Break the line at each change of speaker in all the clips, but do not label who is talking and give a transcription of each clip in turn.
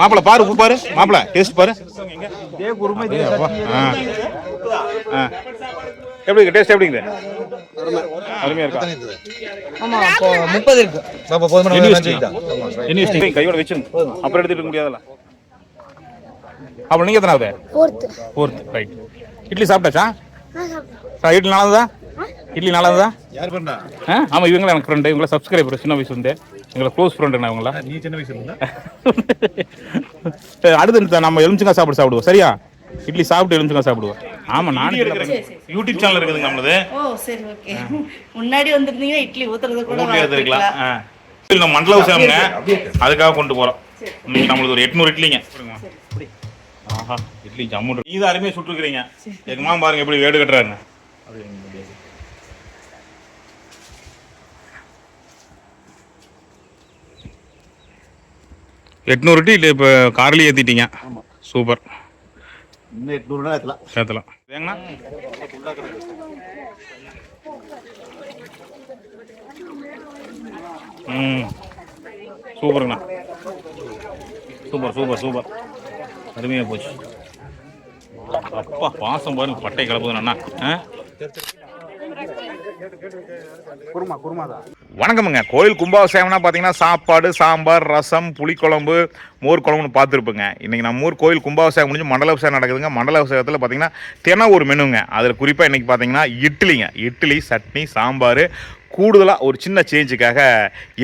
மாப்பிள பாரு உப்பு பாரு மாப்பிள டேஸ்ட் பாரு. எப்படி டேஸ்ட் எப்படிங்க அருமையா இருக்கா?
ஆமா இப்போ முப்பது இருக்கு. பாப்பா
வச்சிட்டீங்க கையோட வச்சிருங்க. அப்புறம் எடுத்துட்டு இருக்க முடியாதுல்ல? அப்ப நீங்க எத்தனாவது
ஃபோர்த்து
ஃபோர்த் ரைட் இட்லி சாப்பிட்டாச்சா? இட்லி நல்லதா இட்லி நல்லதா
யார் பண்ணா
ஆ ஆமா இவங்க எனக்கு ஃப்ரெண்டு இவங்கள சப்ஸ்கிரைபர் சின்ன வயசு வந்து. எங்களை க்ளோஸ் ஃப்ரெண்டு நான் இவங்கள?
நீ சின்ன
சரி, அடுத்து இந்த நம்ம எலுமிச்சங்காய் சாப்பிட சாப்பிடுவோம். சரியா? இட்லி சாப்பிட்டு எலுமிச்சங்காய் சாப்பிடுவோம். ஆமா நான் யூடியூப் சேனல் இருக்குதுங்க நம்மளது.
ஓ சரி ஓகே. முன்னாடி வந்திருந்தீங்க இட்லி ஊத்துறது கூட
இருக்கலாம்
வளர்த்துக்கலாம்.
நம்ம மண்டல சேவங்க அதுக்காக கொண்டு போறோம். இன்னைக்கு நம்மளுக்கு ஒரு எட்நூறு இட்லிங்க. ஆஹா இட்லி ஜம்மு இது அருமையா சுட்டுருக்கிறீங்க. எங்க மாமா பாருங்க எப்படி வேடு கட்டுறாருங்க எட்நூறு இட்லி இப்போ கார்லேயே ஏற்றிட்டீங்க சூப்பர்.
இன்னும் எட்நூறுனா ஏத்தலாம்.
ஏற்றலாம் ஏங்கண்ணா? ம். சூப்பருங்கண்ணா. Super super super. அருமையாக போச்சு. அப்பா பாசம் பாருங்க பட்டை கலப்புதுண்ணா ஆ? வணக்கமுங்க. கோயில் கும்பாபிஷேகம்னா பார்த்தீங்கன்னா சாப்பாடு சாம்பார் ரசம் புளிக்குழம்பு மோர் குழம்புன்னு பார்த்துருப்பேங்க. இன்றைக்கி நம்ம ஊர் கோயில் கும்பாபிஷேகம் முடிஞ்சு மண்டல அபிஷேகம் நடக்குதுங்க. மண்டல அபிஷேகத்தில் பார்த்தீங்கன்னா தினம் ஒரு மெனுங்க. அதில் குறிப்பாக இன்றைக்கி பார்த்தீங்கன்னா இட்லிங்க. இட்லி சட்னி சாம்பார் கூடுதலாக ஒரு சின்ன சேஞ்சுக்காக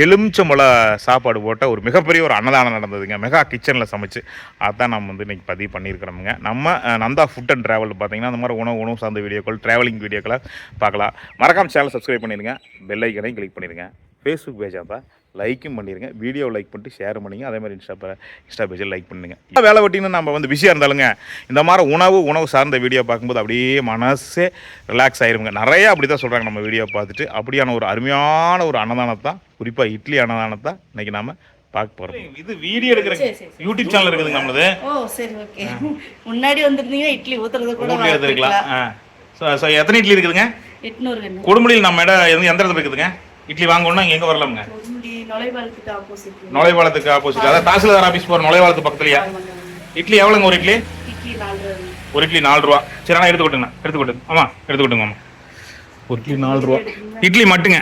எலுமிச்சம்பழ சாப்பாடு போட்ட ஒரு மிகப்பெரிய ஒரு அன்னதானம் நடந்ததுங்க. மெகா கிச்சனில் சமைச்சு. அதான் நம்ம வந்து இன்றைக்கி பதிவு பண்ணியிருக்கிறோமுங்க. நம்ம நந்தா ஃபுட் அண்ட் ட்ராவல் பார்த்தீங்கன்னா அந்த மாதிரி உணவு உணவு சார்ந்த வீடியோக்கள் ட்ராவலிங் வீடியோக்களை பார்க்கலாம். மறக்காம சேனல் சப்ஸ்கிரைப் பண்ணிடுங்க பெல் ஐக்கனையும் கிளிக் பண்ணிடுங்க ஃபேஸ்புக் பேஜாக தான் லைக்கும் பண்ணிடுங்க வீடியோ லைக் பண்ணிட்டு ஷேர் பண்ணிங்க. அதே மாதிரி இன்ஸ்டா பே- இன்ஸ்டா பேஜில் லைக் பண்ணுங்க. இப்போ வேலை வெட்டின்னு நம்ம வந்து பிஸியாக இருந்தாலுங்க இந்த மாதிரி உணவு உணவு சார்ந்த வீடியோ பார்க்கும்போது அப்படியே மனசே ரிலாக்ஸ் ஆயிருங்க. நிறைய அப்படி தான் சொல்கிறாங்க நம்ம வீடியோ பார்த்துட்டு. அப்படியான ஒரு அருமையான ஒரு அன்னதானத்தை குறிப்பாக இட்லி அன்னதானத்தை இன்னைக்கு நாம பார்க்க போகிறோம் இது வீடியோ எடுக்கிற. யூடியூப் சேனல் இருக்குதுங்க நம்மளது.
ஓ சரி ஓகே முன்னாடி வந்திருந்தீங்க இட்லி ஊத்துறது கூட
ஸோ ஸோ எத்தனை இட்லி இருக்குதுங்க?
எட்நூறு கண்ணு.
கொடுமுடியில் நம்ம இடம் எந்த எந்த இடத்துல இருக்குதுங்க? இட்லி வாங்கணும்னா இங்கே எங்கே வரலாமுங்க?
நுழைவாளத்துக்கு ஆப்போசிட்
நுழைவாளத்துக்கு ஆப்போசிட் அதாவது தாசில்தார் ஆஃபீஸ் போகிற நுழைவாளத்து பக்கத்துலையா? இட்லி எவ்வளோங்க ஒரு இட்லி. ஒரு இட்லி நாலு ரூபா சரி ஆனால் எடுத்துக்கிட்டுங்க எடுத்துக்கிட்டு ஆமாம் எடுத்துக்கிட்டுங்க ஆமாம் ஒரு இட்லி நாலு ரூபா இட்லி மட்டுங்க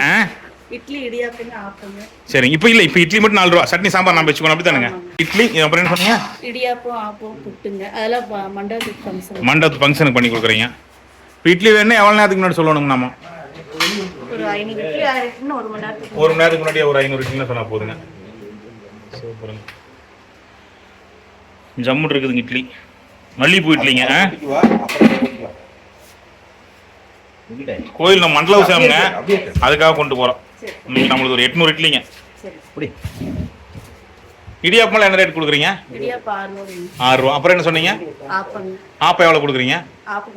இட்லி இடியாப்பங்க
சரிங்க இப்போ இல்லை இப்போ இட்லி மட்டும் நாலு ரூபா சட்னி சாம்பார் நம்ம வச்சுக்கணும் அப்படி தானுங்க இட்லி அப்புறம் என்ன சொன்னீங்க?
இடியாப்பம் ஆப்பம் புட்டுங்க. அதெல்லாம் மண்டபத்துக்கு ஃபங்க்ஷன்
மண்டபத்து ஃபங்க்ஷனுக்கு பண்ணி கொடுக்குறீங்க. இட்லி வேணும் எவ்வளோ நேரத்துக்கு முன்னாடி சொல்லணுங்க நம்ம?
ஒரு மணி நேரத்துக்கு
ஒரு மணி நேரத்துக்கு முன்னாடி ஒரு ஐநூறு இட்லின்னு சொன்னால் போதுங்க. சூப்பருங்க. ஜம்முட்டு இருக்குதுங்க இட்லி. மல்லிகைப்பூ இட்லிங்க? கோயில் நம்ம மண்டல சேவங்க அதுக்காக கொண்டு போகிறோம்
சரி.
இன்னைக்கு நம்மளுக்கு ஒரு எட்நூறு இட்லிங்க.
சரி.
இடியாப்பம்லாம் என்ன ரேட் கொடுக்குறீங்க?
இடியாப்பம் ஆறு
ரூபா அப்புறம் என்ன சொன்னீங்க? ஆப்பம். எவ்வளோ கொடுக்குறீங்க?
ஆப்பம்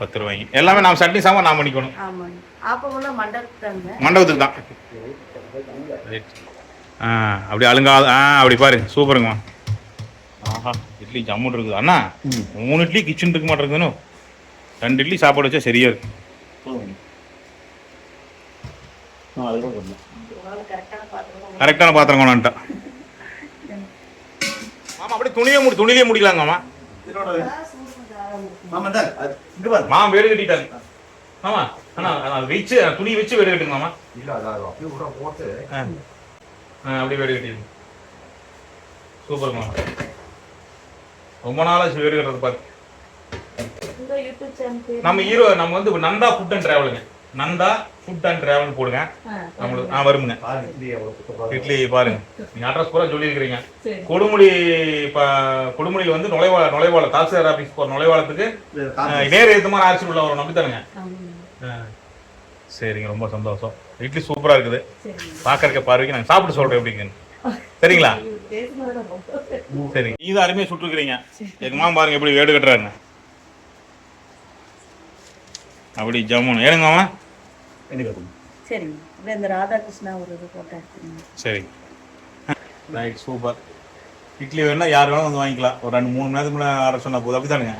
பத்து
ரூபாய்ங்க எல்லாமே நான் சட்னி சாம்பார் நான் பண்ணிக்கணும்.
மண்டபத்துக்கு
தான். ஆ அப்படி அழுங்கா ஆ அப்படி பாரு. சூப்பருங்கம்மா. ஆஹா இட்லி ஜம்முன் இருக்குது. அண்ணா மூணு இட்லி கிச்சன் இருக்க மாட்டேங்குதுன்னு ரெண்டு இட்லி சாப்பாடு வச்சா சரியா இருக்கு.
கரெக்டான பாத்திரம்
கரெக்டான பாத்திரம் கொண்டான்ட்டா ஆமா அப்படியே துணியே முடி துணியிலே முடிக்கலாங்கம்மா மாமா. வேடு கட்டிட்டாங்க ஆமா அண்ணா அது வச்சு துணி வச்சு வேடு கட்டுங்க மாமா.
இல்ல அப்படியே கூட போட்டு.
அப்படியே வேடு கட்டிடுங்க சூப்பர் மாமா. ரொம்ப நாளா வேடு கட்டுறது பேர். நம்ம ஹீரோ நம்ம வந்து நந்தா ஃபுட் அண்ட் டிராவலுங்க நந்தா ஃபுட் அண்ட் டிராவல் போடுங்க. நம்மளுக்கு ஆ வருமுங்க.
இட்லி
பாருங்க. நீங்க அட்ரஸ் பூரா சொல்லியிருக்கிறீங்க.
சரி.
கொடுமுடி இப்போ கொடுமுடியில் வந்து நுழைவாள நுழைவாள தாசில்தார் ஆஃபீஸ் போகிற நுழைவாளத்துக்கு நேர் ஏற்ற மாதிரி ஆட்சி உள்ள வரும் நம்பி தானுங்க
ஆமாங்க.
ஆ. சரிங்க ரொம்ப சந்தோஷம். இட்லி சூப்பரா இருக்குது. பார்க்கறக்க பார்வைக்கு நான் சாப்பிட்டு சொல்றேன் எப்படிங்க சரிங்களா?
இது பேசுனதுல ரொம்ப
சரி. இது அருமையா சுட்டுருக்கிறீங்க. எங்க மாமா பாருங்க எப்படி வேடு கட்டுறாருங்க அப்படி ஜம்முன் ஏனுங்க மாமா
எடுக்கணும் சரிங்க. இந்த ராதாகிருஷ்ணா ஒரு இது போட்டா
சரிங்க. ரைட் சூப்பர் இட்லி வேணா யார் வேணாலும் வந்து வாங்கிக்கலாம். ஒரு ரெண்டு மூணு நேரத்துக்கு முன்னாடி ஆர்டர் சொன்னால் போதும். அப்படித்தானுங்க?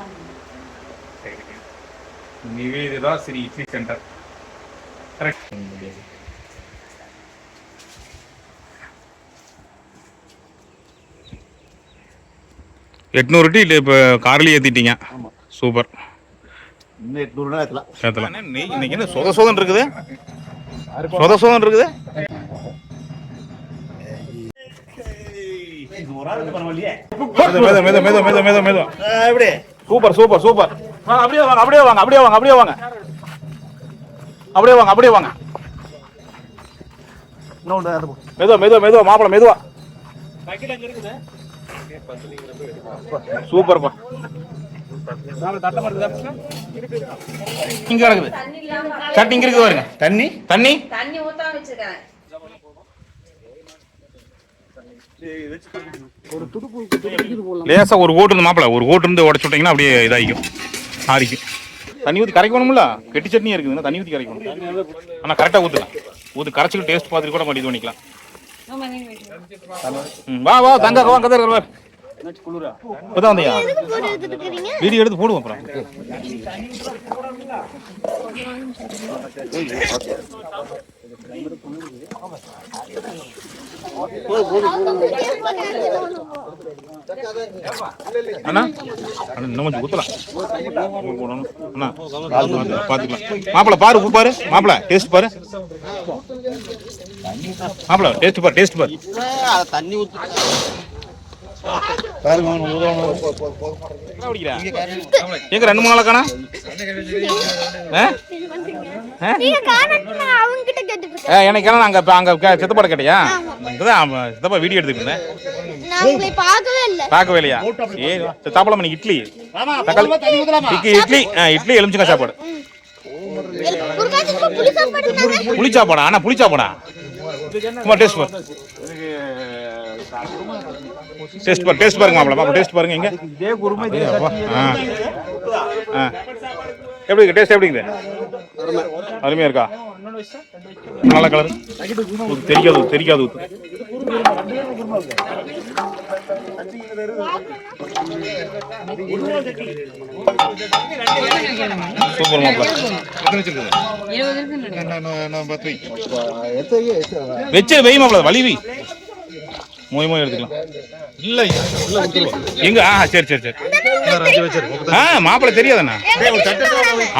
நிவேதிதா ஸ்ரீ இட்லி சென்டர் கரெக்ட் எட்நூறு டீ இல்லை இப்போ கார்லேயே ஏற்றிட்டீங்க சூப்பர்
இன்னும் எட்நூறுனா ஏற்றலாம்
ஏற்றலாம் இன்னைக்கு என்ன சொத சொதன் இருக்குது? சொத சொதன் இருக்குது?
ஒரு ஆளுக்கு பரவாயில்லையே
மெது மெது மெது மெது மெது மெது
எப்படி
சூப்பர் சூப்பர் சூப்பர். அப்படியே வாங்க அப்படியே வாங்க அப்படியே வாங்க அப்படியே வாங்க. அப்படியே வாங்க அப்படியே வாங்க. மெதுவா மெதுவா மெதுவா மாப்பிள மெதுவா. சூப்பர்ப்பா. இங்க கிடக்குது. சட்டி இங்க இருக்குது பாருங்க.
தண்ணி?
தண்ணி?
தண்ணி ஊத்தாம வச்சிருக்கேன்.
லேசா ஒரு ஓட்டு இருந்து மாப்பிள ஒரு ஓட்டு இருந்து உடச்சு விட்டீங்கன்னா அப்படியே இதாகிக்கும். ஆறிக்கும். தண்ணி ஊற்றி கரைக்கணும்ல? கெட்டி சட்னி இருக்குதுன்னா தண்ணி ஊற்றி கரைக்கணும். ஆனால் கரெக்டாக ஊற்றுலாம் ஊற்றி கரைச்சிட்டு டேஸ்ட் பார்த்துட்டு கூட நம்ம இது பண்ணிக்கலாம். வா வா தங்க வா கதை வா. இப்பதான் வந்தியா? வீடியோ எடுத்து போடுவோம் அப்புறம். அண்ணா அண்ணா இன்னும் கொஞ்சம் ஊத்தலாம். போடணும் அண்ணா பார்த்துக்கலாம் மாப்பிள பாரு உப்பு பாரு மாப்பிள டேஸ்ட் பாரு. மாப்பிள டேஸ்ட் பாரு டேஸ்ட் பாரு.
தண்ணி ஊற்றி பாருங்க உதவணும்
என்ன குடிக்கிறா? எங்க ரெண்டு மூணு நாளா காணா ஆ? ஆ?
அவங்க கிட்ட கேட்டுட்டு
ஆ, எனக்கு அங்க அங்க கே- சித்தப்பாட கேட்டியா? சித்தப்பா வீடியோ எடுத்துட்டு இருந்தேன்.
நான் உங்களை பார்க்கவே இல்ல.
பார்க்கவே இல்லையா? ஏ தாப்பளம் பண்ணி இட்லி. தக்காளி. இட்லி இட்லி ஆ, இட்லி எலுமிச்சங்காய் சாப்பாடு.
புளி சாப்பாடு?
அண்ணா புளி சாப்பாடா? சும்மா டேஸ்ட் டேஸ்ட் பாரு டேஸ்ட் பாருங்க மாப்பிள டேஸ்ட் பாருங்க எங்க
இதே குருமை இதே
அப்பா. ஆ. ஆ. எப்படி இருக்கு? டேஸ்ட் எப்படி இருக்குது? அருமையா இருக்கா? நல்ல கலர் தெரிக்காது ஊத்து சூப்பர் மாப்பிள. வச்சு வெய் மாப்பிள வலிவி மோய் மோய் எடுத்துக்கலாம். இல்ல எங்க? ஆ சரி சரி சரி. ஆ மாப்பிள தெரியாதண்ணா.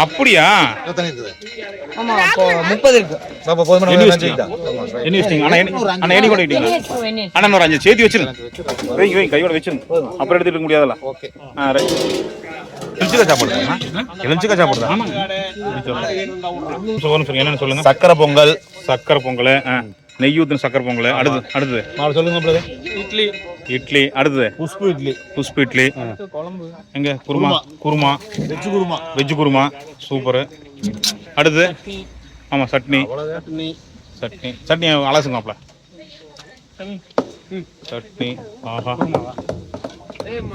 அப்படியா? என்ன வச்சிட்டீங்க அண்ணா எண்ணி- அண்ணா எண்ணி கூட இட்டீங்க அண்ணா இன்னொரு அஞ்சு. சேர்த்து வச்சிருங்க வைங்க வைங்க கையோட வச்சிருங்க. அப்புறம் எடுத்துட்டு இருக்க முடியாதுல்ல ஆ ரைட். எலுமிச்சக்காய் சாப்பிடுறா எலுமிச்சக்காய் சாப்பிடுறா சொல்லுங்க. என்னன்னு சொல்லுங்க.
சக்கரை பொங்கல்.
சக்கரை பொங்கல் ஆ. நெய் ஊத்துன சக்கரை பொங்கல். அடுத்து அடுத்தது
சொல்லுங்க
இட்லி. இட்லி அடுத்தது
புஷ்பு இட்லி.
புஷ்பு இட்லி. எங்க? Kurma. Kurma.
Veg kurma.
Veg kurma. Super. அடுத்து. ஆமாம் சட்னி. சட்னி. சட்னி. அலசுங்கப்பல சட்னி. ஆஹா.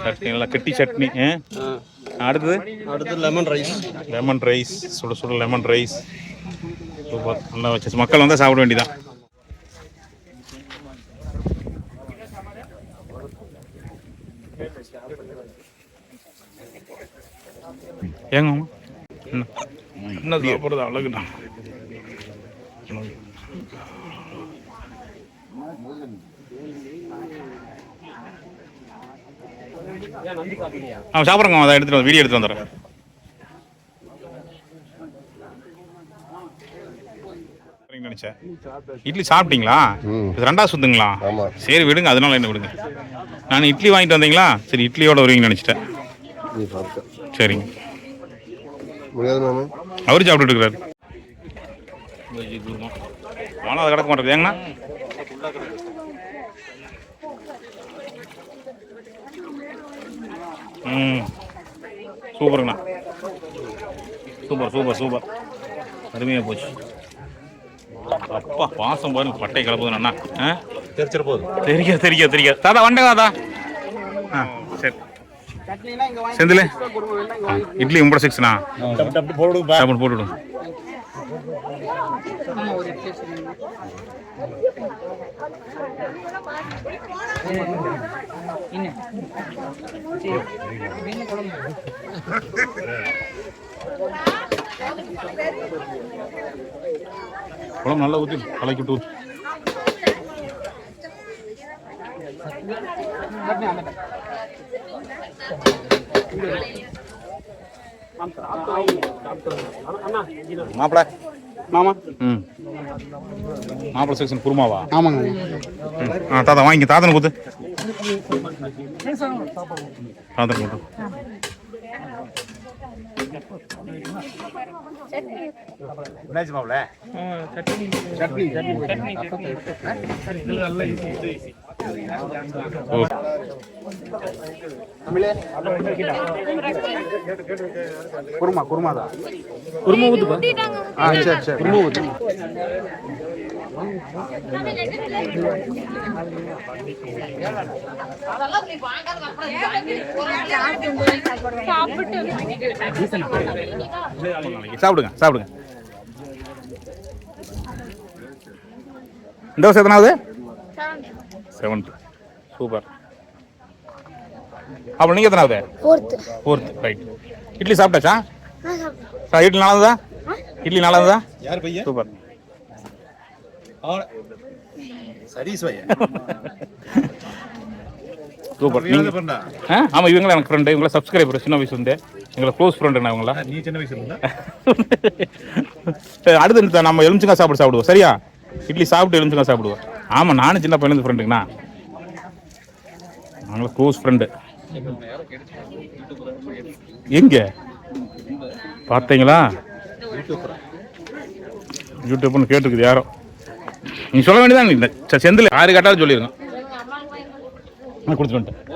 சட்னி நல்லா கெட்டி சட்னி ஆ? அடுத்தது
அடுத்து. லெமன் ரைஸ்
லெமன் ரைஸ் சுட சுட லெமன் ரைஸ் சூப்பர். நல்லா வச்சு. மக்கள் வந்தால் சாப்பிட வேண்டியதான் ஏங்க? என்ன? சாப்பிட்றது? அழகுண்ணா அவன் சாப்பிட்றங்க அதை எடுத்துட்டு வந்து வீடியோ எடுத்து வந்துடுறேன். சரிங்க நினைச்சேன். இட்லி சாப்பிட்டீங்களா? இது ரெண்டாவது சுத்துங்களா? சரி விடுங்க அதனால என்ன விடுங்க. நான் இட்லி வாங்கிட்டு வந்தீங்களா? சரி இட்லியோட வருவீங்கன்னு நினைச்சிட்டேன். சரிங்க அவரு சாப்பிட்டுட்டு இருக்கிறாரு ஆனால் அது கிடக்க மாட்டேங்குது. ஏங்கண்ணா? ம். சூப்பருங்கண்ணா. Super super super. அருமையாக போச்சு. அப்பா பாசம் பாருங்க பட்டை கிளப்புதுண்ணா அண்ணா. ஆ?
தெரிச்சிட போகுது.
தெரியா தெரியா தெரியா தாத்தா வண்டே தாத்தா. ஆ சரி. செந்தில் இட்லி உங்களோட சிக்ஸ்ண்ணா? போட்டு விடுங்க குழம்பு நல்லா ஊற்றி கலக்கி விட்டு ஊத்து. மாப்பிள.
மாமா.
ம். மாப்பிள செக்ஷன் குருமாவா?
ஆமாங்க.
ஆ தாத்தா வாங்கி தாத்தனை கொடுத்து. தாத்தனை கொடுத்து. என்னாச்சு மாப்பிள ஓ
குருமா குருமா தான்
ஊத்திட்டாங்க.
ஆ சரி சரி. குருமா ஊத்து.
சாப்பிடுங்க சாப்பிடுங்க. இந்த வருஷம் எத்தனாவது? Seventh super. அப்போ நீங்கள் எத்தனாவது. ஃபோர்த் ரைட் இட்லி சாப்பிட்டாச்சா? இட்லி நல்லா இட்லி நல்லா இருந்ததா
யார் பையன்?
சூப்பர். சூப்பர் நீங்கள் ஆ? ஆமாம் இவங்கள எனக்கு ஃப்ரெண்டு இவங்கள சப்ஸ்கிரைபர் சின்ன வயசுலேருந்து எங்களை க்ளோஸ் ஃப்ரெண்டு நான் இவங்கள
நீ சின்ன வயசுல இருந்தா
அடுத்து இந்த நம்ம எலுமிச்சங்காய் சாப்பிட சாப்பிடுவோம். சரியா? இட்லி சாப்பிட்டு எலுமிச்சங்காய் சாப்பிடுவோம். ஆமாம் நானும் சின்ன பையனுக்கு ஃப்ரெண்டுங்கண்ணா நாங்களும் க்ளோஸ் ஃப்ரெண்டு எங்க? பார்த்தீங்களா? யூடியூப்னு கேட்டுருக்குது யாரோ. நீ சொல்ல வேண்டியதான் செந்தில் யாரு கேட்டாலும் சொல்லிடுங்க நான் கொடுத்துட்டு வந்துட்டேன்.